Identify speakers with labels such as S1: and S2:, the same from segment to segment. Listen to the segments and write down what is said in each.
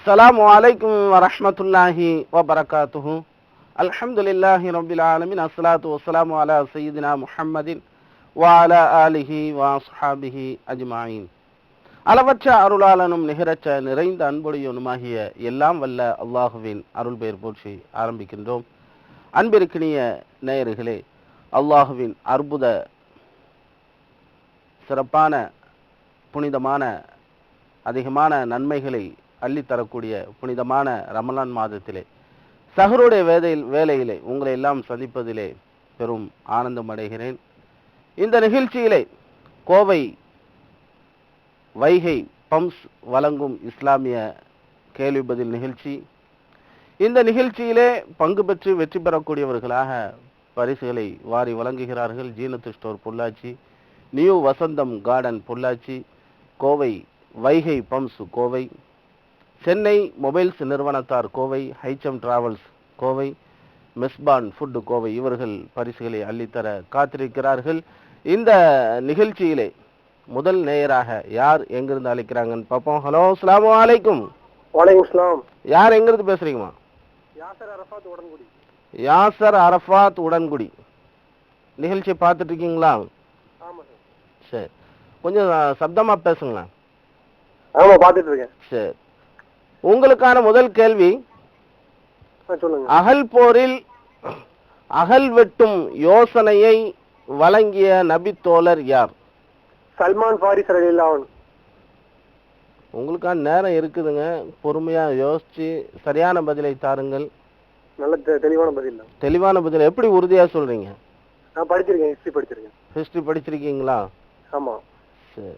S1: السلام عليكم ورحمة الله وبركاته الحمد لله رب العالمين الصلاة والسلام على سيدنا محمد وعلى آله وأصحابه أجمعين அளவற்ற அருளாளனும் நிகரற்ற நிறைந்த அன்புடையவனுமாகிய எல்லாம் வல்ல அல்லாஹுவின் அருள் பெயர் போற்றி ஆரம்பிக்கின்றோம் அன்பிற்கினிய நேயர்களே அல்லாஹுவின் அற்புத சிறப்பான புனிதமான அதிகமான நன்மைகளை அள்ளித்தரக்கூடிய புனிதமான ரமலான் மாதத்திலே சஹருடைய வேதையில் வேலையிலே உங்களை எல்லாம் சந்திப்பதிலே பெரும் ஆனந்தம் அடைகிறேன். இந்த நிகழ்ச்சியிலே கோவை வைகை பம்ஸ் வழங்கும் இஸ்லாமிய கேள்வி பதில் நிகழ்ச்சி. இந்த நிகழ்ச்சியிலே பங்கு பெற்று வெற்றி பெறக்கூடியவர்களாக பரிசுகளை வாரி வழங்குகிறார்கள். Zeenath store Pollachi new Vasantham garden Pollachi Kovai Vaigai pumps Kovai. Chennai mobiles நிறுவனத்தார் Kovai Haitham travels Kovai Mezban food Kovai இவர்கள் பரிசுகளை அள்ளித்தர காத்திருக்கிறார்கள். இந்த நிகழ்ச்சியிலே முதல் நேயராக யார் எங்கிருந்து அழைக்கிறாங்கன்னு பார்ப்போம். ஹலோ அஸ்ஸலாமு அலைக்கும்.
S2: வலைக்கம் இஸ்லாம்
S1: யார் எங்கிருந்து பேசுறீங்கம்மா?
S2: யாசர் அரஃபாத் உடன்குடி.
S1: யாசர் அரஃபாத் உடன்குடி. நிகழ்ச்சி பார்த்துட்டு இருக்கீங்களா
S2: சார்.
S1: கொஞ்சம் அஹ், சப்தமா பேசுங்களேன்.
S2: ஆமாம் பார்த்துட்டு இருக்கேன்
S1: சரி. உங்களுக்கான முதல் கேள்வி அகல் போரில் அகல் வெட்டும் யோசனையை வழங்கிய நபி தோழர் யார்?
S2: சல்மான் ஃபாரிஸ் ரலில்லாஹன்
S1: உங்களுக்கான நேரம் இருக்குதுங்க. பொறுமையா யோசிச்சு சரியான பதிலை தாருங்கள்.
S2: நல்ல தெளிவான பதில்
S1: தெளிவான பதில் எப்படி உறுதியா சொல்றீங்க?
S2: நான் படிச்சிருக்கேன் ஹிஸ்ட்ரி படிச்சிருக்கேன்.
S1: ஹிஸ்டரி படிச்சிருக்கீங்களா?
S2: ஆமாம்
S1: சரி.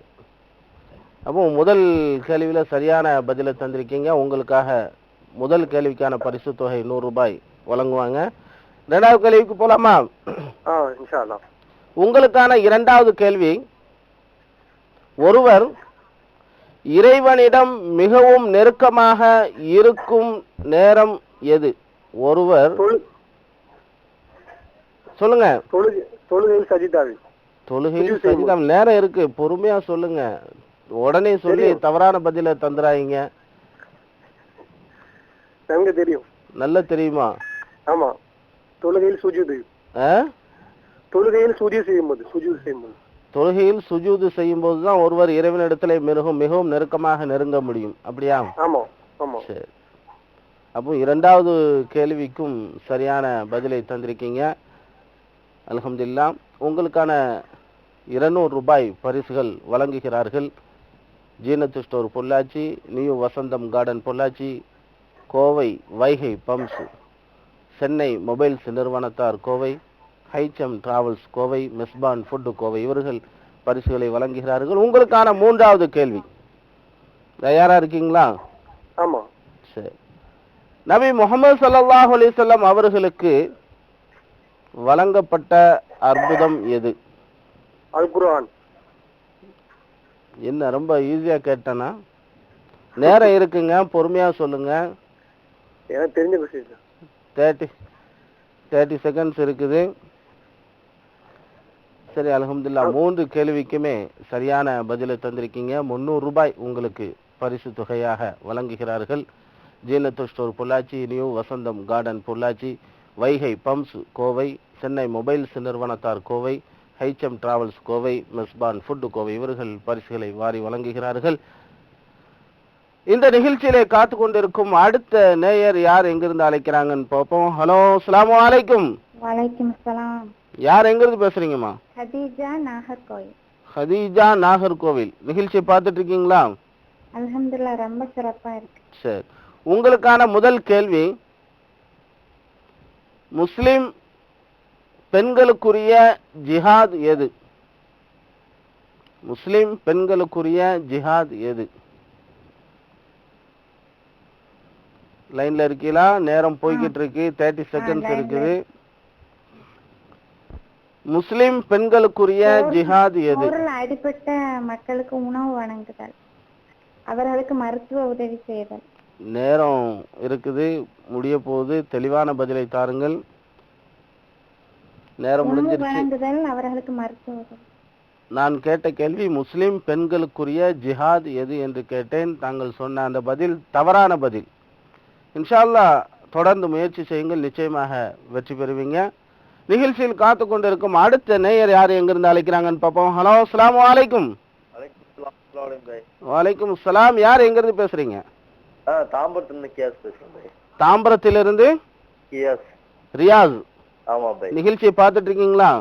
S1: அப்போ முதல் கேள்வியில சரியான பதிலை தந்திருக்கீங்க. உங்களுக்காக முதல் கேள்விக்கான பரிசு தொகை நூறு ரூபாய் வழங்குவாங்க. ரெண்டாவது கேள்விக்கு போலாமா? உங்களுக்கான இரண்டாவது கேள்வி. ஒருவர் இறைவனிடம் மிகவும் நெருக்கமாக இருக்கும் நேரம் எது? ஒருவர் சொல்லுங்க.
S2: தொழுகை தொழுகையில் சஜிதாவி
S1: தொழுகையில்
S2: சுஜூத் செய்யும்
S1: சஜிதம் நேரம் இருக்கு. பொறுமையா சொல்லுங்க. உடனே சொல்லி. தவறான பதில தந்துறாதீங்க.
S2: எனக்கு தெரியும்.
S1: நல்ல தெரியுமா?
S2: ஆமாம் தொழுகையில் சுஜூது? தொழுகையில் சுஜி செய்யும்போது சுஜூது செய்யும்போது.
S1: தொழுகையில் சுஜூது செய்யும் போதுதான் ஒருவர் இறைவனிடத்திலே மிகவும் மிகவும் நெருக்கமாக நெருங்க முடியும். அப்படியா?
S2: ஆமாம் ஆமாம்
S1: சரி. அப்போ இரண்டாவது கேள்விக்கும் சரியான பதிலை தந்திருக்கீங்க. அல்ஹம்துலில்லா உங்களுக்கான இருநூறு ரூபாய் பரிசுகள் வழங்குகிறார்கள். Zeenath store Pollachi new Vasantham garden Pollachi Kovai Vaigai pumps Chennai mobiles நிறுவனத்தார் Kovai Haitham travels Kovai Mezban food Kovai இவர்கள் பரிசுகளை வழங்குகிறார்கள். உங்களுக்கான மூன்றாவது கேள்வி. தயாரா இருக்கீங்களா?
S2: ஆமாம்
S1: சரி. நபி முகமது ஸல்லல்லாஹு அலைஹி வஸல்லம் அவர்களுக்கு வழங்கப்பட்ட அற்புதம் எது?
S2: அல் குர்ஆன்.
S1: என்ன ரொம்ப ஈஸியா கேட்டேனா? நேரம் இருக்குங்க பொறுமையா சொல்லுங்க.
S2: எனக்கு தெரிஞ்ச
S1: தேர்ட்டி தேர்ட்டி செகண்ட்ஸ் இருக்குது. சரி அல்ஹம்துலில்லாஹ் மூன்று கேள்விக்குமே சரியான பதிலை தந்திருக்கீங்க. முந்நூறு ரூபாய் உங்களுக்கு பரிசு தொகையாக வழங்குகிறார்கள். Zeenath store Pollachi new Vasantham garden Pollachi Vaigai pumps Kovai Chennai mobiles நிறுவனத்தார் Kovai Haitham travels Kovai Mezban food Kovai இவர்கள் பரிசுகளை வாரி வழங்குகிறார்கள். இந்த நிகழ்ச்சியிலே காத்து கொண்டிருக்கும் அடுத்த நேயர் யார் எங்கிருந்து அழைக்கிறாங்கன்னு பார்ப்போம். ஹலோ அலைக்கும்.
S3: வலைக்கும்
S1: யார் எங்கிருந்து பேசுறீங்கம்மா?
S3: ஹதீஜா நாகர்கோயில்
S1: ஹதீஜா நாகர்கோவில். நிகழ்ச்சியை பார்த்துட்டு இருக்கீங்களா
S3: அல்ஹம்துலில்லாஹ் ரொம்ப சிறப்பா இருக்கு.
S1: சரி. உங்களுக்கான முதல் கேள்வி முஸ்லிம் பெண்களுக்குரிய ஜிஹாத் எது? முஸ்லிம் பெண்களுக்குரிய ஜிஹாத் எது? லைன்ல இருக்கீங்களா? நேரம் போய்கிட்டு இருக்கு. தேர்ட்டி செகண்ட்ஸ் இருக்குது. முஸ்லிம் பெண்களுக்குரிய ஜிஹாத் எது?
S3: போரில் அடிபட்ட மக்களுக்கு உணவு வழங்குதல். அவர்களுக்கு மருத்துவ உதவி செய்தல்.
S1: நேரம் இருக்குது. முடிய போகுது தெளிவான பதிலை தாருங்கள். நேரம் முடிஞ்சிருச்சு.
S3: அவர்களுக்கு
S1: நான் கேட்ட கேள்வி முஸ்லிம் பெண்களுக்குரிய ஜிஹாத் எது என்று கேட்டேன். தாங்கள் சொன்ன அந்த பதில் தவறான பதில். இன்ஷா அல்லாஹ் தொடர்ந்து முயற்சி செய்யுங்கள். நிச்சயமாக வெற்றி பெறுவீங்க. நிகழ்ச்சியில் காத்து கொண்டிருக்கும் அடுத்த நேயர் யார் எங்கிருந்து அழைக்கிறாங்கன்னு பார்ப்போம். ஹலோ அஸ்ஸலாமு அலைக்கும். வலைக்கும் அஸ்ஸலாம். யார் எங்கிருந்து பேசுறீங்க? தாம்பரத்திலிருந்து
S2: கியாஸ்
S1: ரியாஸ்.
S2: ஆமா பாய்
S1: நிகழ்ச்சியை பார்த்துட்டு இருக்கீங்களா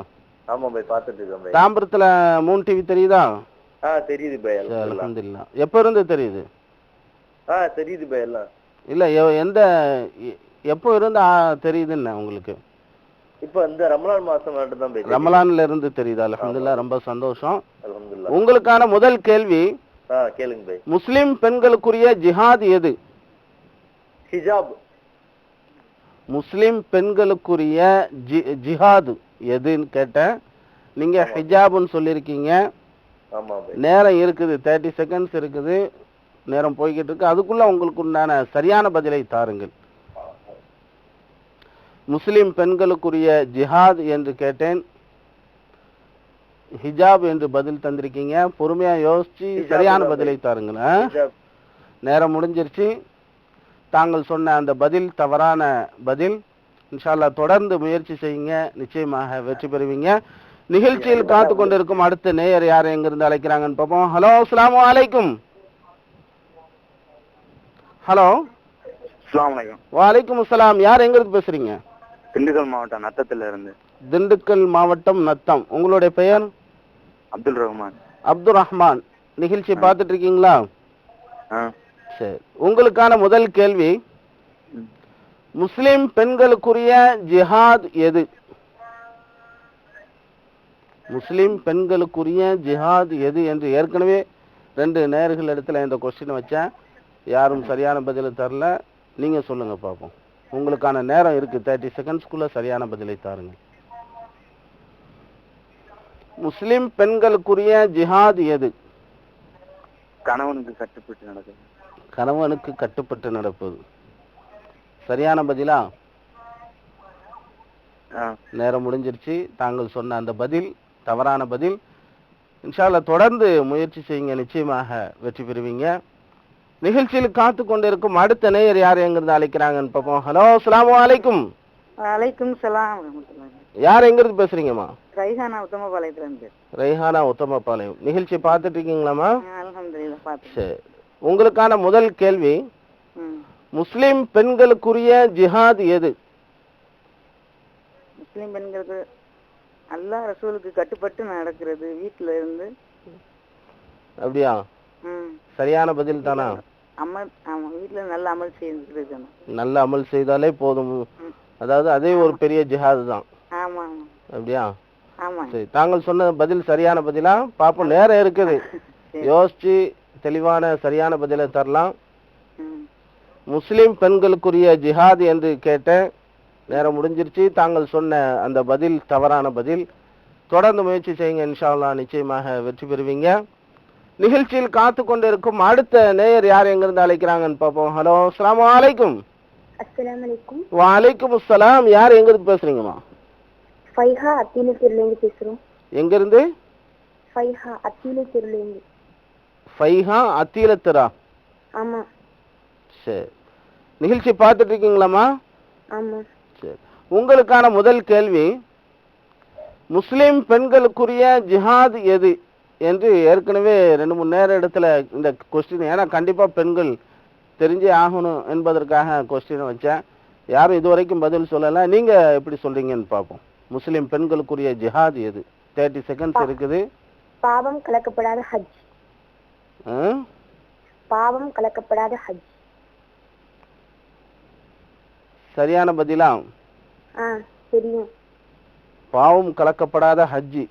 S2: ஆமா பாய் பாத்துட்டு இருக்கேன்
S1: தாம்பரத்துல மூணு டிவி தெரியுதா?
S2: ஆ தெரியுது எல்லாம்.
S1: அலமதுல்லா எப்போ இருந்து தெரியுது?
S2: ஆ தெரியுது பாய் எல்லாம்.
S1: இல்ல எந்த எப்போ இருந்து தெரியுதுன்னு உங்களுக்கு?
S2: இப்ப இந்த ரமலான் மாசம் தான் பாய்
S1: ரமலான்ல இருந்து தெரியுது அல்ஹம்துலில்லாஹ் ரொம்ப சந்தோஷம்.
S2: அல்ஹம்துலில்லாஹ்
S1: உங்களுக்கான முதல் கேள்வி
S2: ஆ கேளுங்க பாய்
S1: முஸ்லிம் பெண்களுக்குரிய ஜிஹாத் எது?
S2: ஹிஜாப்.
S1: முஸ்லிம் பெண்களுக்குரிய ஜி ஜிஹாத். எதுன்னு கேட்டேன். நீங்க ஹிஜாப்னு சொல்லியிருக்கீங்க. நேரம் இருக்குது. தேர்ட்டி செகண்ட்ஸ் இருக்குது. நேரம் போய்கிட்டு இருக்கு அதுக்குள்ள உங்களுக்கு உண்டான சரியான பதிலை தாருங்கள். முஸ்லிம் பெண்களுக்குரிய ஜிஹாத் என்று கேட்டேன். ஹிஜாப் என்று பதில் தந்திருக்கீங்க. பொறுமையா யோசிச்சு சரியான பதிலை தாருங்கள் ஆ?
S2: ஹிஜாப்.
S1: நேரம் முடிஞ்சிருச்சு. தாங்கள் சொன்ன அந்த பதில் தவறான பதில் இன்ஷால்லா தொடர்ந்து முயற்சி செய்யுங்க. நிச்சயமாக வெற்றி பெறுவீங்க. நிகழ்ச்சியில் காத்து கொண்டிருக்கும் அடுத்த நேயர் யார் எங்கிருந்து அழைக்கிறாங்கன்னு பார்ப்போம். ஹலோ அஸ்ஸலாமு அலைக்கும். ஹலோ
S4: அஸ்லாம் வலைக்கம்
S1: வலைக்கும் அஸ்ஸலாம். யார் எங்கிருந்து பேசுறீங்க?
S4: திண்டுக்கல் மாவட்டம் நத்தத்துல இருந்து.
S1: திண்டுக்கல் மாவட்டம் நத்தம். உங்களுடைய பெயர்?
S4: அப்துல் ரஹ்மான்.
S1: அப்துல் ரஹ்மான். நிகழ்ச்சி பார்த்துட்டு இருக்கீங்களா? சரி உங்களுக்கான முதல் கேள்வி முஸ்லிம் பெண்களுக்குரிய ஜிஹாத் எது? முஸ்லிம் பெண்களுக்குரிய ஜிஹாத் எது என்று ஏற்கனவே ரெண்டு நேர்கள் இடத்துல இந்த கொஸ்டின் வச்சேன். யாரும் சரியான பதில் தரல. நீங்க சொல்லுங்க பார்ப்போம். உங்களுக்கான நேரம் இருக்கு. தேர்ட்டி செகண்ட்ஸ்க்குள்ள சரியான பதிலை தாருங்க. முஸ்லிம் பெண்களுக்குரிய ஜிஹாத் எது?
S4: கணவனுக்கு கட்டுப்பட்டு நடக்குது.
S1: கணவனுக்கு கட்டுப்பட்டு நடப்பது. சரியான பதிலா?
S4: ஆ.
S1: நேரம் முடிஞ்சிருச்சு. தாங்கள் சொன்ன அந்த பதில் தவறான பதில் இன்ஷால்லா தொடர்ந்து முயற்சி செய்யுங்க. நிச்சயமாக வெற்றி பெறுவீங்க. நிகழ்ச்சியில் காத்து கொண்டிருக்கும் அடுத்த நேயர் யார் எங்கிருந்து அழைக்கிறாங்கன்னு பார்ப்போம். ஹலோ அஸ்ஸலாமு அலைக்கும்.
S5: வலைக்கும் சலாம்
S1: யார் எங்கிருந்து பேசுறீங்கம்மா?
S5: ரைஹானா உத்தமபாளையத்துல இருந்து
S1: ரெய்ஹானா உத்தமபாளையம். நிகழ்ச்சி பார்த்துட்டு இருக்கீங்களாம்மா?
S5: அலமதுல்லா பாத்து
S1: சரி. உங்களுக்கான முதல் கேள்வி. முஸ்லிம் பெண்களுக்குரிய ஜிஹாத் எது?
S5: முஸ்லிம் பெண்களுக்கு அல்லாஹ் ரசூலுக்கு கட்டுப்பட்டு நடக்கிறது வீட்டுல இருந்து.
S1: அப்படியா? சரியான பதில் தானா?
S5: அமல் ஆமா வீட்டுல நல்ல அமல் இருக்கணும்
S1: நல்ல அமல் செய்தாலே போதும். அதாவது அதே ஒரு பெரிய ஜிஹாது தான்.
S5: ஆமா
S1: அப்படியா?
S5: ஆமா.
S1: சரி தாங்கள் சொன்ன பதில் சரியான பதிலா? பாப்போம் நேரம் இருக்குது. யோசிச்சு தெளிவான சரியான பதிலை தரலாம். முஸ்லிம் பெண்களுக்குரிய ஜிஹாத் என்று கேட்டேன். நேரம் முடிஞ்சிருச்சு. தாங்கள் சொன்ன அந்த பதில் தவறான பதில். தொடர்ந்து முயற்சி செய்யுங்க. இன்ஷா அல்லாஹ் நிச்சயமாக வெற்றி பெறுவீங்க. நிகழ்ச்சியில் காத்து கொண்டிருக்கும் அடுத்த நேயர் யார் எங்கிருந்து அழைக்கிறாங்கன்னு பார்ப்போம். ஹலோ அஸ்ஸலாமு அலைக்கும். வலைக்கும் அஸ்ஸலாம். யார் எங்கிருந்து பேசுறீங்கம்மா?
S3: ஃபைஹா அத்திலு தெருலேருந்து பேசுறோம்.
S1: எங்கிருந்து?
S3: ஃபைஹா தெருலேருந்து
S1: ஃபைஹா அத்தீலத்தரா.
S3: ஆமா.
S1: சரி. நிகழ்ச்சி பார்த்துட்டு இருக்கீங்களாம்மா
S3: ஆமா.
S1: சரி. உங்களுக்கான முதல் கேள்வி முஸ்லிம் பெண்களுக்குரிய ஜிஹாத் எது? என்று ஏற்கனவே ரெண்டு மூணு நேர இடத்துல இந்த கொஸ்டின் ஏன்னா கண்டிப்பா பெண்கள் தெரிஞ்சே ஆகணும் என்பதற்காக கொஸ்டினை வச்சேன். யாரும் இதுவரைக்கும் பதில் சொல்லல. நீங்க எப்படி சொல்றீங்கன்னு பார்ப்போம். முஸ்லிம் பெண்களுக்குரிய ஜிஹாத் எது? தேர்ட்டி செகண்ட்ஸ் இருக்குது.
S3: பாவம் கலக்கப்படாத ஹஜ்? பாவம் கலக்கப்படாத ஹஜ்.
S1: சரியான பதிலா?
S3: தெரியும்.
S1: பாவம் கலக்கப்படாத ஹஜ்ஜி.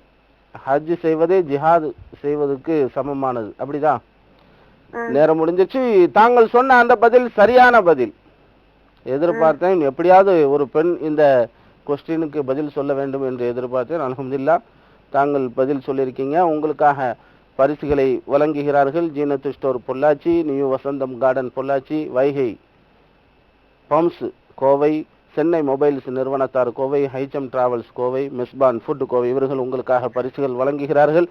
S1: ஹஜ் செய்வதே ஜிஹாத் செய்வதற்கு சமமானது. அப்படிதான். நேரம் முடிஞ்சிச்சு. தாங்கள் சொன்ன அந்த பதில் சரியான பதில். எதிர்பார்த்தேன். எப்படியாவது ஒரு பெண் இந்த கொஸ்டினுக்கு பதில் சொல்ல வேண்டும் என்று எதிர்பார்த்தேன். அல்ஹம்துலில்லாஹ் தாங்கள் பதில் சொல்லியிருக்கீங்க. உங்களுக்காக பரிசுகளை வழங்குகிறார்கள். Zeenath store Pollachi new Vasantham garden Pollachi Vaigai pumps Kovai Chennai mobiles நிறுவனத்தார் Kovai Haitham travels Kovai மிஸ்பான் food Kovai இவர்கள் உங்களுக்காக பரிசுகள் வழங்குகிறார்கள்.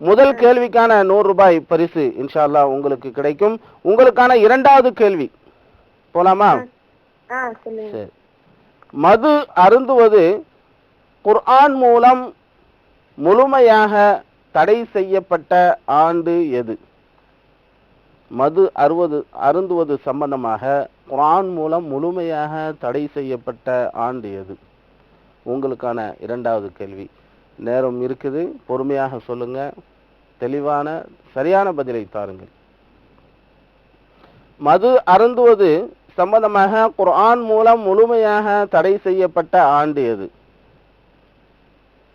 S1: முதல் கேள்விக்கான நூறு ரூபாய் பரிசு இன்ஷா அல்லாஹ் உங்களுக்கு கிடைக்கும். உங்களுக்கான இரண்டாவது கேள்வி. போலாமா? சரி. மது அருந்துவது குர்ஆன் மூலம் முழுமையாக தடை செய்யப்பட்ட ஆண்டு எது? மது அறுவது அருந்துவது சம்பந்தமாக குரான் மூலம் முழுமையாக தடை செய்யப்பட்ட ஆண்டு எது? உங்களுக்கான இரண்டாவது கேள்வி. நேரம் இருக்குது. பொறுமையாக சொல்லுங்க. தெளிவான சரியான பதிலை தாருங்கள். மது அருந்துவது சம்பந்தமாக குரான் மூலம் முழுமையாக தடை செய்யப்பட்ட ஆண்டு எது?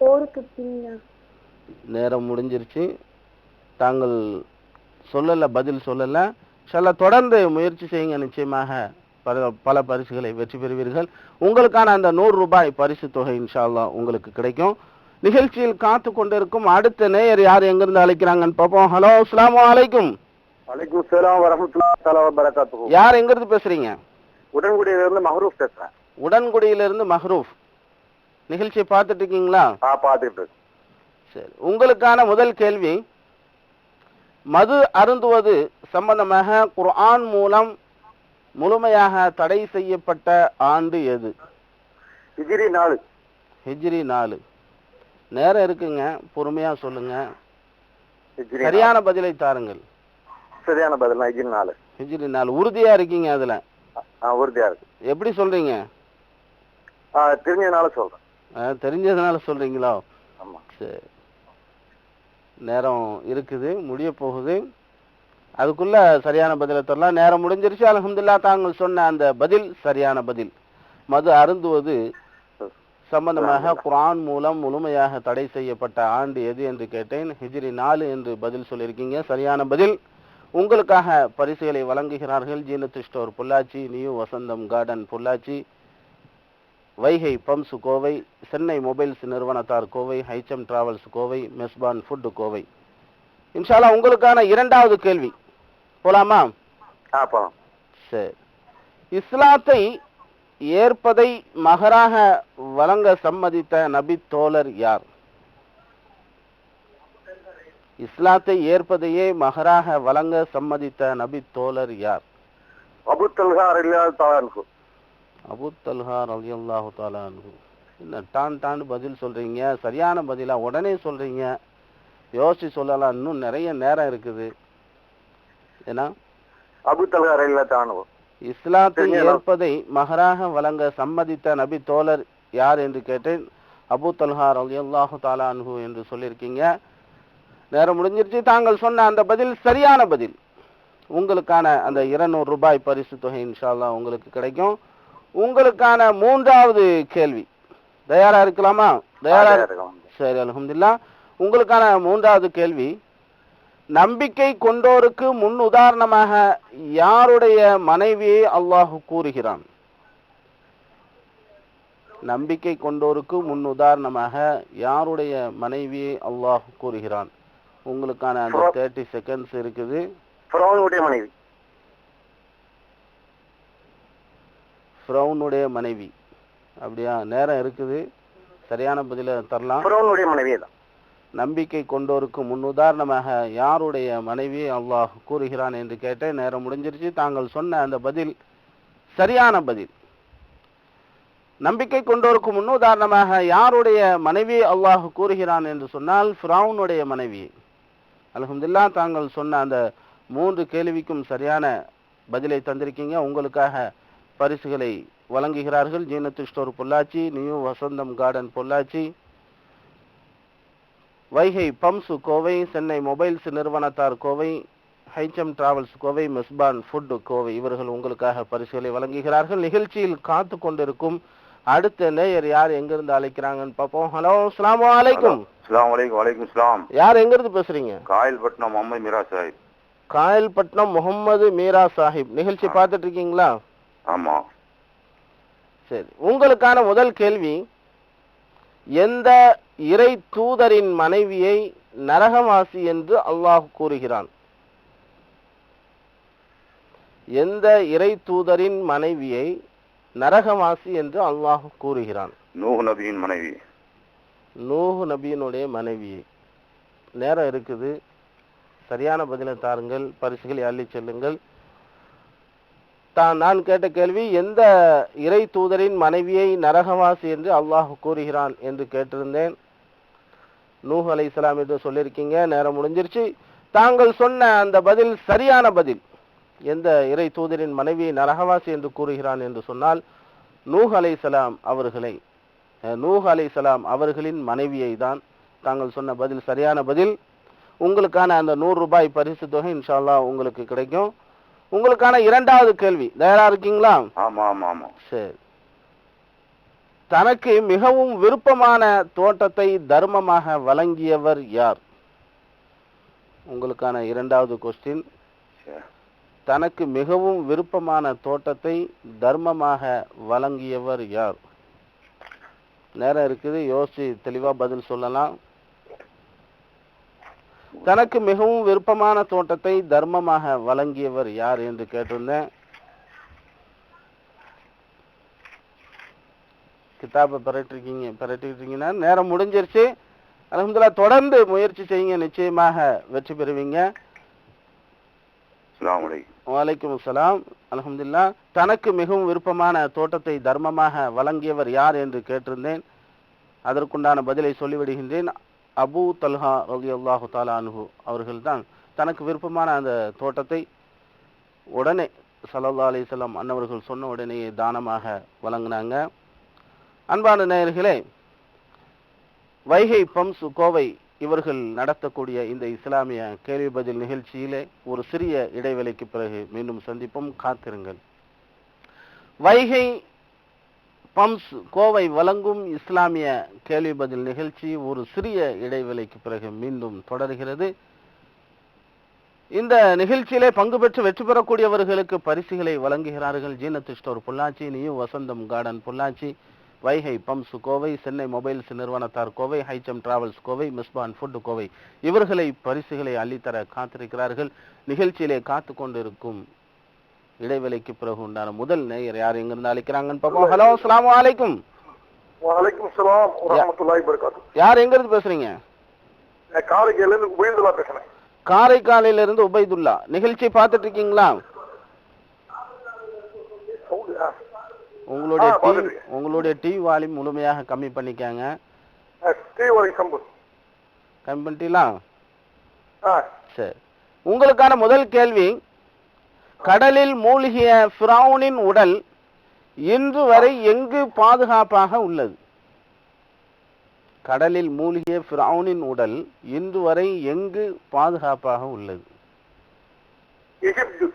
S3: போருக்கு பின்னா
S1: நேரம் முடிஞ்சிருச்சு. தாங்கள் சொல்லல பதில் சொல்லல. சில தொடர்ந்து முயற்சி செய்யுங்க நிச்சயமாக பல பல பரிசுகளை வெற்றி பெறுவீர்கள். உங்களுக்கான அந்த நூறு ரூபாய் பரிசு தொகை இன்ஷா அல்லாஹ் உங்களுக்கு கிடைக்கும். நிகழ்ச்சியில் காத்து கொண்டிருக்கும் அடுத்த நேயர் யார் எங்கிருந்து அழைக்கிறாங்கன்னு பார்ப்போம். ஹலோ அஸ்ஸலாமு அலைக்கும்.
S2: வலைக்கும் சலாம் வபரகாத்துஹு.
S1: யார் எங்கிருந்து பேசுறீங்க?
S2: உடன்குடியில இருந்து மஹரூப் பேசுறேன்.
S1: உடன்குடியிலிருந்து மஹ்ரூஃப். நிகழ்ச்சியை பார்த்துட்டு இருக்கீங்களா?
S2: இருக்கேன்.
S1: சரி. உங்களுக்கான முதல் கேள்வி மது அருந்துவது சம்பந்தமாக குர்ஆன் மூலம் முழுமையாக தடை செய்யப்பட்ட ஆண்டு எது?
S2: ஹிஜ்ரி நாலு.
S1: ஹிஜ்ரி நாலு. நேரம் இருக்குங்க. பொறுமையா சொல்லுங்க. சரியான பதிலை தாருங்கள்.
S2: சரியான பதில் ஹிஜ்ரி நாலு.
S1: ஹிஜ்ரி நாலு. உறுதியா இருக்கீங்க அதுல?
S2: உறுதியா இருக்கு.
S1: எப்படி சொல்றீங்க?
S2: தெரிஞ்சதுனால சொல்றேன்.
S1: தெரிஞ்சதுனால சொல்றீங்களா?
S2: ஆமா.
S1: சரி. நேரம் இருக்குது முடிய போகுது. அதுக்குள்ள சரியான பதிலை தரலாம். நேரம் முடிஞ்சிருச்சு. அல்ஹம்துலில்லாஹ் தாங்கள் சொன்ன அந்த பதில் சரியான பதில். மது அருந்துவது சம்பந்தமாக குர்ஆன் மூலம் முழுமையாக தடை செய்யப்பட்ட ஆண்டு எது என்று கேட்டேன். ஹிஜ்ரி நாலு என்று பதில் சொல்லியிருக்கீங்க. சரியான பதில். உங்களுக்காக பரிசுகளை வழங்குகிறார்கள். Zeenath store Pollachi new Vasantham garden Pollachi Vaigai pumps Kovai Chennai mobiles நிறுவனத்தார் Kovai Haitham travels Kovai Mezban food Kovai. இன்ஷால்லா உங்களுக்கான இரண்டாவது கேள்வி. போலாமா? சரி. இஸ்லாத்தை ஏற்பதை மகராக வழங்க சம்மதித்த நபி தோழர் யார்? இஸ்லாத்தை ஏற்பதையே மகராக வழங்க சம்மதித்த நபி தோழர் யார்?
S2: அபு தல்ஹா அன்ஹு.
S1: அபு தல்ஹா அன்ஹு. என்ன டான் டான் பதில் சொல்றீங்க சரியான பதிலா உடனே சொல்றீங்க யோசிச்சு சொல்லலாம் இன்னும் நிறைய நேரம் இருக்குது. ஏன்னா
S2: அபு தல்ஹா
S1: இஸ்லாத்தை
S2: தெரிஞ்சுக்கலாம்.
S1: ஏற்பதை மகராக வழங்க சம்மதித்த நபி தோழர் யார் என்று கேட்டேன். அபு தல்ஹா அன்ஹு என்று சொல்லியிருக்கீங்க. நேரம் முடிஞ்சிருச்சு. தாங்கள் சொன்ன அந்த பதில் சரியான பதில். உங்களுக்கான அந்த 200 ரூபாய் பரிசு தொகை இன்ஷா அல்லாஹ் உங்களுக்கு கிடைக்கும். உங்களுக்கான மூன்றாவது கேள்வி. தயாரா இருக்கலாமா? தயாரா. சரி அல்ஹம்துலில்லாஹ் உங்களுக்கான மூன்றாவது கேள்வி. நம்பிக்கை கொண்டோருக்கு முன் உதாரணமாக யாருடைய மனைவியை அல்லாஹ் கூறுகிறான்? நம்பிக்கை கொண்டோருக்கு முன் உதாரணமாக யாருடைய மனைவியை அல்லாஹ் கூறுகிறான்? உங்களுக்கான அந்த தேர்ட்டி செகண்ட்ஸ் இருக்குது.
S2: மனைவி.
S1: ஃப்ரௌனுடைய மனைவி. அப்படியா? நேரம் இருக்குது. சரியான பதில தரலாம்.
S2: ஃபிரௌனுடைய மனைவி தான்.
S1: நம்பிக்கை கொண்டோருக்கு முன்னுதாரணமாக யாருடைய மனைவி அல்லாஹ் கூறுகிறான் என்று கேட்டேன். நேரம் முடிஞ்சிருச்சு. தாங்கள் சொன்ன அந்த பதில் சரியான பதில். நம்பிக்கை கொண்டோருக்கு முன்னுதாரணமாக யாருடைய மனைவி அல்லாஹ் கூறுகிறான் என்று சொன்னால் ஃபிரௌனுடைய மனைவி. அல்ஹம்துலில்லாஹ் தாங்கள் சொன்ன அந்த மூன்று கேள்விக்கும் சரியான பதிலை தந்திருக்கீங்க. உங்களுக்காக பரிசுகளை வழங்குகிறார்கள். Zeenath store Pollachi new Vasantham garden Pollachi. Vaigai pumps Kovai Chennai mobiles நிறுவனத்தார் Kovai Haitham travels Kovai Mezban food Kovai. இவர்கள் உங்களுக்காக பரிசுகளை வழங்குகிறார்கள். நிகழ்ச்சியில் காத்து கொண்டிருக்கும் அடுத்த நேயர் யார் எங்கிருந்து அழைக்கிறாங்கன்னு பார்ப்போம். ஹலோ
S4: அஸ்லாம் வலைக்கும் வலைக்கும் இஸ்லாம்
S1: யார் எங்கிருந்து பேசுறீங்க?
S4: காயல்பட்டினம் முகமது மிரா சாஹிப்.
S1: காயல்பட்டினம் முகம்மது மீரா சாஹிப். நிகழ்ச்சி. பார்த்துட்டு இருக்கீங்களா?
S4: ஆமா.
S1: சரி உங்களுக்கான முதல் கேள்வி எந்த இறை தூதரின் மனைவியை நரகவாசி என்று அல்லாஹ் கூறுகிறான்? எந்த இறை தூதரின் மனைவியை நரகவாசி என்று அல்லாஹ் கூறுகிறான்?
S4: நூஹ் நபியின் மனைவி.
S1: நூஹ் நபியினுடைய மனைவியை நேரம் இருக்குது. சரியான பதிலை தாருங்கள். பரிசுகளை அள்ளி செல்லுங்கள். தான் நான் கேட்ட கேள்வி எந்த இறை தூதரின் மனைவியை நரகவாசி என்று அல்லாஹ் கூறுகிறான் என்று கேட்டிருந்தேன். நூஹ் அலைஹிஸ்ஸலாம் என்று சொல்லியிருக்கீங்க நேரம் முடிஞ்சிருச்சு. தாங்கள் சொன்ன அந்த பதில் சரியான பதில். எந்த இறை தூதரின் மனைவியை நரகவாசி என்று கூறுகிறான் என்று சொன்னால் நூஹ் சலாம் அவர்களை நூஹ் நூஹ் அலைஹிஸ்ஸலாம் அவர்களின் மனைவியை தான் தாங்கள் சொன்ன பதில் சரியான பதில். உங்களுக்கான அந்த நூறு ரூபாய் பரிசு தொகை இன்ஷால்லா உங்களுக்கு கிடைக்கும். உங்களுக்கான இரண்டாவது கேள்வி. தயாரா இருக்கீங்களா?
S4: ஆமா ஆமா ஆமா.
S1: சரி. தனக்கு மிகவும் விருப்பமான தோட்டத்தை தர்மமாக வழங்கியவர் யார்? உங்களுக்கான இரண்டாவது கொஸ்டின். தனக்கு மிகவும் விருப்பமான தோட்டத்தை தர்மமாக வழங்கியவர் யார்? நேரம் இருக்குது. யோசிச்சு தெளிவா பதில் சொல்லலாம். தனக்கு மிகவும் விருப்பமான தோட்டத்தை தர்மமாக வழங்கியவர் யார் என்று கேட்டிருந்தேன். கிதாபை பெறட்டிருக்கீங்க பெறட்டிருக்கீங்கன்னா நேரம் முடிஞ்சிருச்சு. அல்ஹம்துலில்லாஹ் தொடர்ந்து முயற்சி செய்யுங்க நிச்சயமாக வெற்றி பெறுவீங்க. வலைக்கும் அஸ்ஸலாம். அல்ஹம்துலில்லாஹ் தனக்கு மிகவும் விருப்பமான தோட்டத்தை தர்மமாக வழங்கியவர் யார் என்று கேட்டிருந்தேன். அதற்குண்டான பதிலை சொல்லிவிடுகின்றேன். அபூ தல்ஹா தாலா அனுகு அவர்கள்தான் தனக்கு விருப்பமான அந்த தோட்டத்தை உடனே சல்லா அலிசல்லாம் அன்னவர்கள் சொன்ன உடனேயே தானமாக வழங்கினாங்க. அன்பான நேயர்களே வைகை பம்சு கோவை இவர்கள் நடத்தக்கூடிய இந்த இஸ்லாமிய கேள்வி பதில் நிகழ்ச்சியிலே ஒரு சிறிய இடைவெளிக்கு பிறகு மீண்டும் சந்திப்போம். காத்திருங்கள். வைகை பம்ஸ் கோவை வழங்கும் இஸ்லாமிய கேள்வி பதில் நிகழ்ச்சி ஒரு சிறிய இடைவேளைக்கு பிறகு மீண்டும் தொடர்கிறது. இந்த நிகழ்ச்சியிலே பங்கு பெற்று வெற்றி பெறக்கூடியவர்களுக்கு பரிசுகளை வழங்குகிறார்கள். Zeenath store Pollachi new Vasantham garden Pollachi Vaigai pumps Kovai Chennai mobiles நிறுவனத்தார் Kovai Haitham travels Kovai மிஸ்பான் food Kovai. இவர்களை பரிசுகளை அள்ளித்தர காத்திருக்கிறார்கள். நிகழ்ச்சியிலே காத்து கொண்டிருக்கும் இடைவேளைக்கு பிறகு உண்டான முதல் நேயர் யார் எங்கிருந்து அழைக்கிறாங்கன்னு பார்ப்போம். ஹலோ அஸ்ஸலாமு அலைக்கும்.
S2: வலைக்கும் சலாம் வரமத்துல்லாஹி வபரகாத்து
S1: யார் எங்கிருந்து பேசுறீங்க?
S2: நான் காரைக்கால இருந்து உபயந்துல்லா பேசுறேன்.
S1: காரைக்காலில இருந்து உபைதுல்லா. நிகழ்ச்சி பார்த்துட்டு இருக்கீங்களா? உங்களுடைய டி. உங்களுடைய டி வால்யூம் முழுமையாக கம்மி பண்ணிக்கங்க.
S2: சம்பு
S1: கம்மி பண்ணிட்டீங்களா? சரி. உங்களுக்கான முதல் கேள்வி கடலில் மூழ்கிய ஃபிரௌனின் உடல் இன்று வரை எங்கு பாதுகாப்பாக உள்ளது? கடலில் மூழ்கிய ஃபிரௌனின் உடல் இன்று வரை எங்கு பாதுகாப்பாக உள்ளது?
S2: எகிப்து.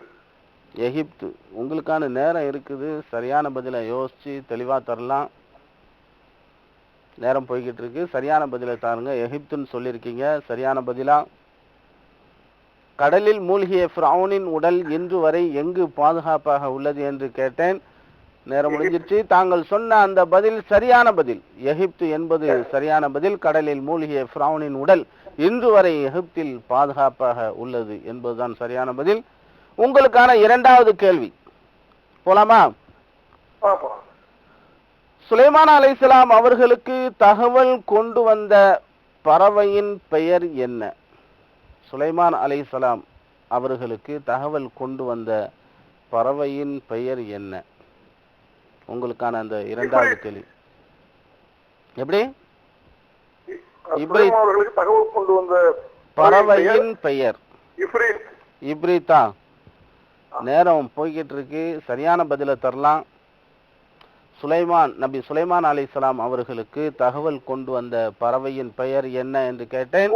S1: எகிப்து. உங்களுக்கான நேரம் இருக்குது. சரியான பதிலை யோசிச்சு தெளிவா தரலாம். நேரம் போய்கிட்டு இருக்கு. சரியான பதிலை தாருங்க. எகிப்துன்னு சொல்லியிருக்கீங்க. சரியான பதிலா? கடலில் மூழ்கிய ஃபிரௌனின் உடல் இன்று வரை எங்கு பாதுகாப்பாக உள்ளது என்று கேட்டேன். நேரம் முடிஞ்சிருச்சு தாங்கள் சொன்ன அந்த பதில் சரியான பதில். எகிப்து என்பது சரியான பதில். கடலில் மூழ்கிய ஃபிரௌனின் உடல் இன்று வரை எகிப்தில் பாதுகாப்பாக உள்ளது என்பதுதான் சரியான பதில். உங்களுக்கான இரண்டாவது கேள்வி. போலாமா? சுலைமான் அலைஹிஸ்ஸலாம் அவர்களுக்கு தகவல் கொண்டு வந்த பறவையின் பெயர் என்ன? சுலைமான் அலைஹிஸ்ஸலாம் அவர்களுக்கு தகவல் கொண்டு வந்த பறவையின் பெயர் என்ன? உங்களுக்கான அந்த இரண்டாவது கேள்வி. எப்படி?
S2: தகவல் கொண்டு வந்த
S1: பறவையின் பெயர்.
S2: இப்ரீத்.
S1: இப்ரீத்தா நேரம் போய்கிட்டு இருக்கு. சரியான பதிலை தரலாம். சுலைமான் நபி சுலைமான் அலைஹிஸ்ஸலாம் அவர்களுக்கு தகவல் கொண்டு வந்த பறவையின் பெயர் என்ன என்று கேட்டேன்.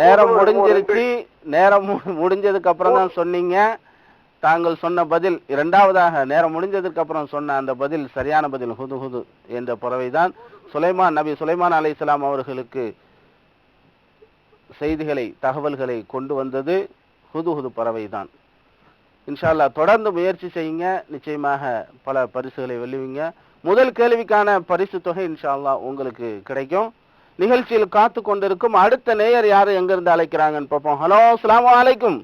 S1: நேரம் முடிஞ்சிருச்சு நேரம் முடிஞ்சதுக்கு அப்புறம் தான் சொன்னீங்க. தாங்கள் சொன்ன பதில் இரண்டாவதாக நேரம் முடிஞ்சதுக்கு அப்புறம் சொன்ன அந்த பதில் சரியான பதில் ஹுது ஹுது என்ற பறவை தான் சுலைமான் நபி சுலைமான் அலைஹிஸ்ஸலாம் அவர்களுக்கு செய்திகளை தகவல்களை கொண்டு வந்தது ஹுது ஹுது பறவை தான் இன்ஷா அல்லாஹ் தொடர்ந்து முயற்சி செய்யுங்க. நிச்சயமாக பல பரிசுகளை வெல்லுவீங்க. முதல் கேள்விக்கான பரிசு தொகை இன்ஷா அல்லாஹ் உங்களுக்கு கிடைக்கும். நிகழ்ச்சியில் காத்து கொண்டிருக்கும் அடுத்த நேயர் யாரு எங்க இருந்து அழைக்கிறாங்கன்னு பார்ப்போம். ஹலோ அலைக்கும்.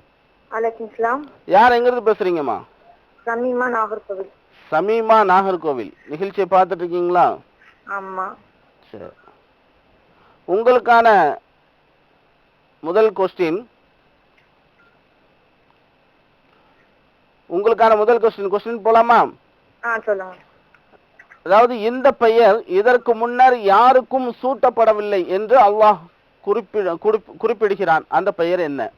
S5: இஸ்லாம்
S1: யார் எங்க இருந்து பேசுறீங்கம்மா?
S5: சமீமா நாகர்கோவில்.
S1: சமீமா நாகர்கோவில். நிகழ்ச்சியை பார்த்துட்டு இருக்கீங்களா?
S5: ஆமா.
S1: சரி. உங்களுக்கான முதல் கொஸ்டின் உங்களுக்கான முதல் கொஸ்டின் கொஸ்டின் போலாமா?
S3: சொல்லுங்க.
S1: அதாவது இந்த பெயர் இதற்கு முன்னர் யாருக்கும் சூட்டப்படவில்லை என்று அல்லாஹ் குறிப்பிட குறிப்- குறிப்பிடுகிறான். அந்த பெயர் என்ன?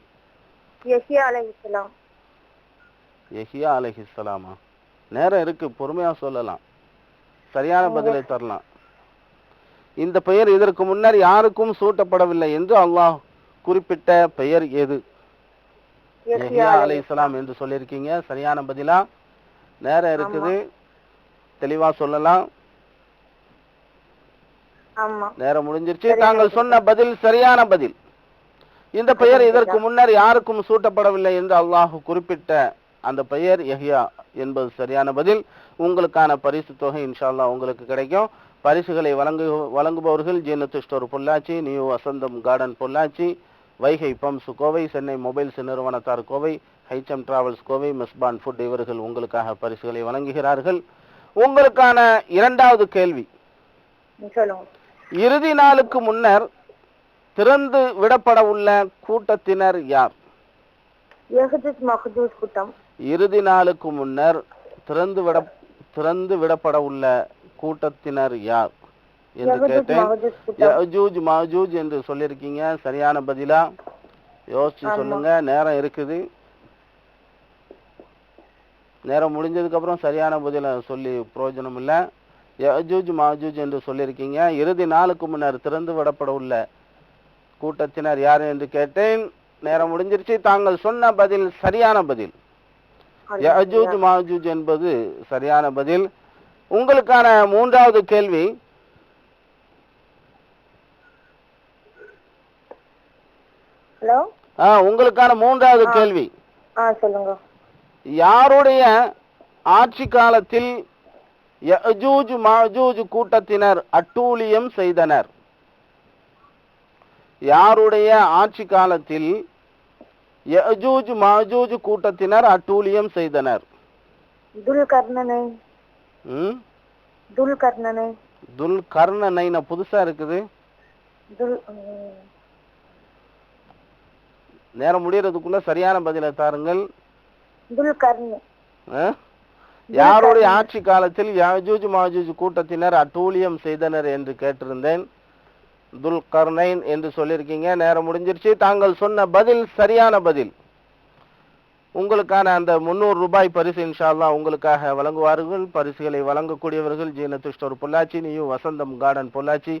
S1: நேரம் இருக்கு. பொறுமையா சொல்லலாம். சரியான பதிலை தரலாம். இந்த பெயர் இதற்கு முன்னர் யாருக்கும் சூட்டப்படவில்லை என்று அல்லாஹ் குறிப்பிட்ட பெயர் எது? யஹியா அலைஹிஸ்ஸலாம் என்று சொல்லியிருக்கீங்க. சரியான பதிலா? நேரம் இருக்குது. தெளிவா சொல்லலாம். நேரம் முடிஞ்சிருச்சு. தாங்கள் சொன்ன பதில் சரியான பதில். இந்த பெயர் இதற்கு முன்னர் யாருக்கும் சூட்டப்படவில்லை என்று அல்லாஹ் குறிப்பிட்ட அந்த பெயர் யஹ்யா என்பது சரியான பதில். உங்களுக்கான பரிசு தொகை இன்ஷா அல்லாஹ் உங்களுக்கு கிடைக்கும். பரிசுகளை வழங்கு வழங்குபவர்கள் Zeenath store Pollachi new Vasantham garden Pollachi Vaigai pumps Kovai Chennai mobiles நிறுவனத்தார் Kovai Haitham travels Kovai மிஸ்பான் food இவர்கள் உங்களுக்காக பரிசுகளை வழங்குகிறார்கள். உங்களுக்கான இரண்டாவது கேள்வி. இறுதி நாளுக்கு முன்னர் திறந்து விடப்பட உள்ள கூட்டத்தினர் யார்?
S3: கூட்டம்.
S1: இறுதி நாளுக்கு முன்னர் திறந்து விட திறந்து விடப்பட உள்ள கூட்டத்தினர் யார் என்று கேட்டேன். மஜூஜ் என்று சொல்லியிருக்கீங்க. சரியான பதிலா? யோசிச்சு. சொல்லுங்க. நேரம் இருக்குது. நேரம் முடிஞ்சதுக்கு அப்புறம் சரியான பதில சொல்லி பிரயோஜனம் இல்ல யஜூஜ் மாஜூஜ் என்று சொல்லியிருக்கீங்க. இறுதி நாளுக்கு முன்னர் திறந்து விடப்பட உள்ள கூட்டத்தினர் யார் என்று கேட்டேன். நேரம் முடிஞ்சிருச்சு. தாங்கள் சொன்ன பதில் சரியான பதில். யஜூஜ் மாஜூஜ் என்பது சரியான பதில். உங்களுக்கான மூன்றாவது கேள்வி. உங்களுக்கான மூன்றாவது. கேள்வி.
S3: சொல்லுங்க.
S1: யாருடைய ஆட்சி காலத்தில் யஜூஜ் மாஜூஜ் கூட்டத்தினர் அட்டூழியம் செய்தனர்? யாருடைய ஆட்சி காலத்தில் யஜூஜ் மாஜூஜ் கூட்டத்தினர் அட்டூழியம் செய்தனர்? புதுசா இருக்குது. நேரம் முடியறதுக்குள்ள சரியான பதிலை தாருங்கள்? யாருடைய ஆட்சி காலத்தில் யாஜூஜ் மாஜூஜ் கூட்டத்தினர் அட்டூழியம் செய்தனர் என்று கேட்டிருந்தேன். துல் கர்னைன் என்று சொல்லியிருக்கீங்க நேரம் முடிஞ்சிருச்சு. தாங்கள் சொன்ன பதில் சரியான பதில். உங்களுக்கான அந்த முந்நூறு ரூபாய் பரிசு இன்ஷா அல்லாஹ் உங்களுக்காக வழங்குவார்கள். பரிசுகளை வழங்கக்கூடியவர்கள் Zeenath store Pollachi new Vasantham garden Pollachi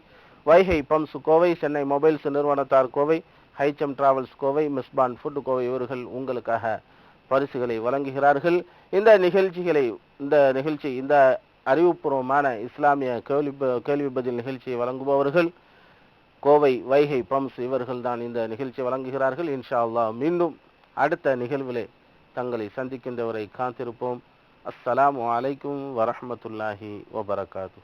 S1: Vaigai pumps Kovai Chennai mobiles நிறுவனத்தார் Kovai Haitham travels Kovai மிஸ்பான் food Kovai இவர்கள் உங்களுக்காக பரிசுகளை வழங்குகிறார்கள். இந்த நிகழ்ச்சிகளை இந்த நிகழ்ச்சி இந்த அறிவுபூர்வமான இஸ்லாமிய கேள்வி கேள்வி பதில் நிகழ்ச்சியை வழங்குபவர்கள் கோவை வைகை பம்ஸ் இவர்கள் தான் இந்த நிகழ்ச்சி வழங்குகிறார்கள். இன்ஷா அல்லா மீண்டும் அடுத்த நிகழ்விலே தங்களை சந்திக்கின்றவரை காத்திருப்போம். அஸ்ஸலாமு அலைக்கும் வரமத்துல்லாஹி வபரகாத்து